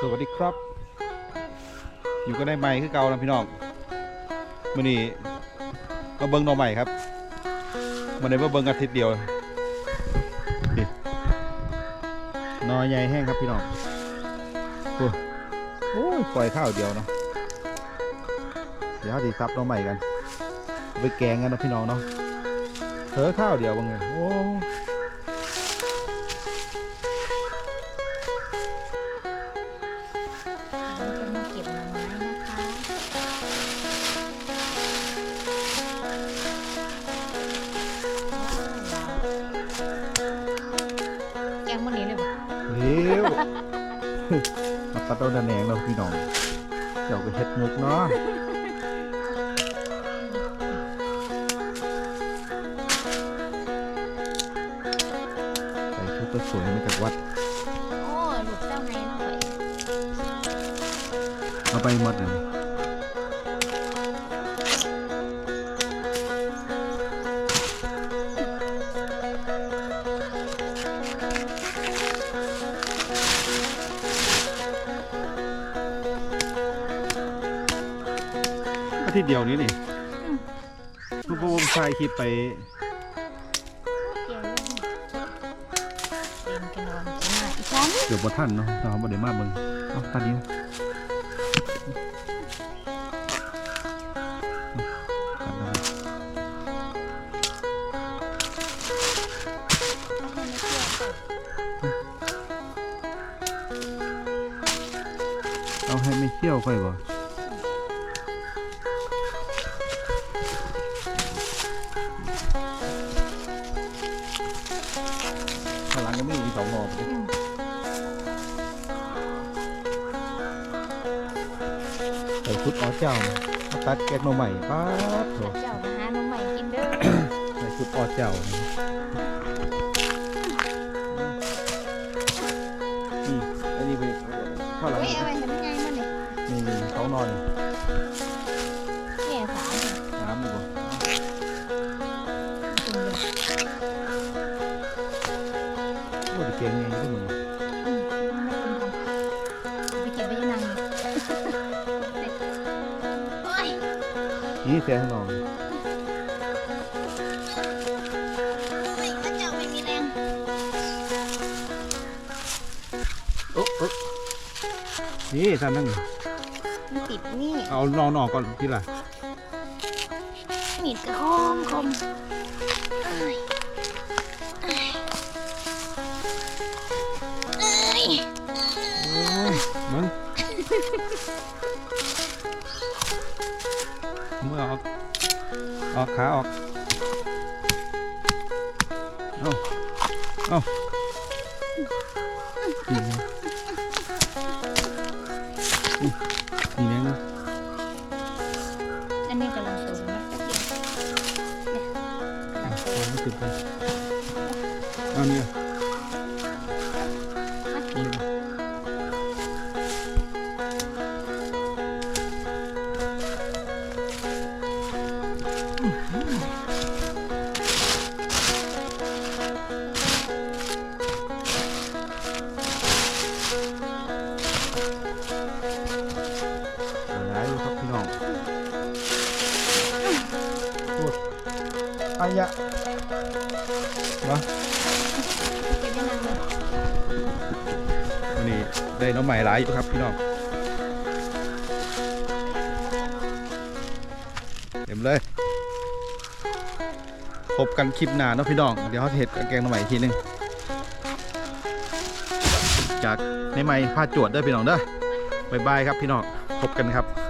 สวัสดีครับ อยู่กันได้ใหม่คือเก่านะพี่น้องมื่อนี้มาเบิ้งหน่อใหม่ครับมันได้มาเบิ้งอาทิตย์เดียวนี่หนอใหญ่แห้งครับพี่น้องโอ้โอ้ยปล่อยข้าวเดียวเนาะเดี๋ยวดีซับหน่อใหม่กัน ไปแกงกันนะพี่น้องเนาะเผลอข้าวเดียวบ้างเลยโอ้ แกงมันนี้เลยบ่เร็วมาตัดเอาแหนงเราพี่น้องเจ้าก็เฮ็ดมุกเนาะใส่ชุดก็สวยมาจากวัด โอ้ลูกเจ้าไงเนาะข่อยเอาไปหมดเลย ทิตย์เดียวนี้นี่ทุกวงชายคลิปไปเกี่ยวเลยเต็มกันนอนจะมาอีกชั้นเกือบบ่ทันเนาะแต่เขาบ่ได้มาเบิ่งเอาตัดนี้ตัดได้เอาให้ไม่เชี่ยวค่อยบ่ ใส่ชุดอ๋อเจ้ามาตัดแกงหน่อใหม่ป๊าบโถเจ้ามาหาน้องใหม่กินเด้อใส่ชุดอ๋อเจ้านี่อันนี้ไปข้างหลังโอ้ยเอาไว้ทำยังไงมันเนี่ยนี่นี่เขานอนแง่สามเนี่ยน้ำดีกว่ากินเลยโอ้ยเก่งไงที่มึงอืม นี่เสียข้างนอกโอ้ยแล้วเจ้าไม่มีแรงโอ๊ะโอ๊ะนี่ท่านนั่งมันติดนี่เอานอนออกก่อนทีละมีดกระคมคม ออกขาออกเอาเอานี่ไงนี่นี่นะอันนี้กำลังสูงนะตะเกียบเนี่ยกำลังสูงเอาไม่ติดไปเอาเนี่ย หลายอยู่ครับพี่น้องโอ้ยอายะมาเก็บยังไงเลยวันนี้ได้น้องใหม่หลายอยู่ครับพี่น้องเต็มเลยพบกันคลิปหน้าเนาะพี่น้อง เดี๋ยวเขาจะเห็ดแกงน้องใหม่อีกทีหนึงจากในใหม่พาจวดเด้อพี่น้องเด้อบ๊ายบายครับพี่น้อง พบกันครับ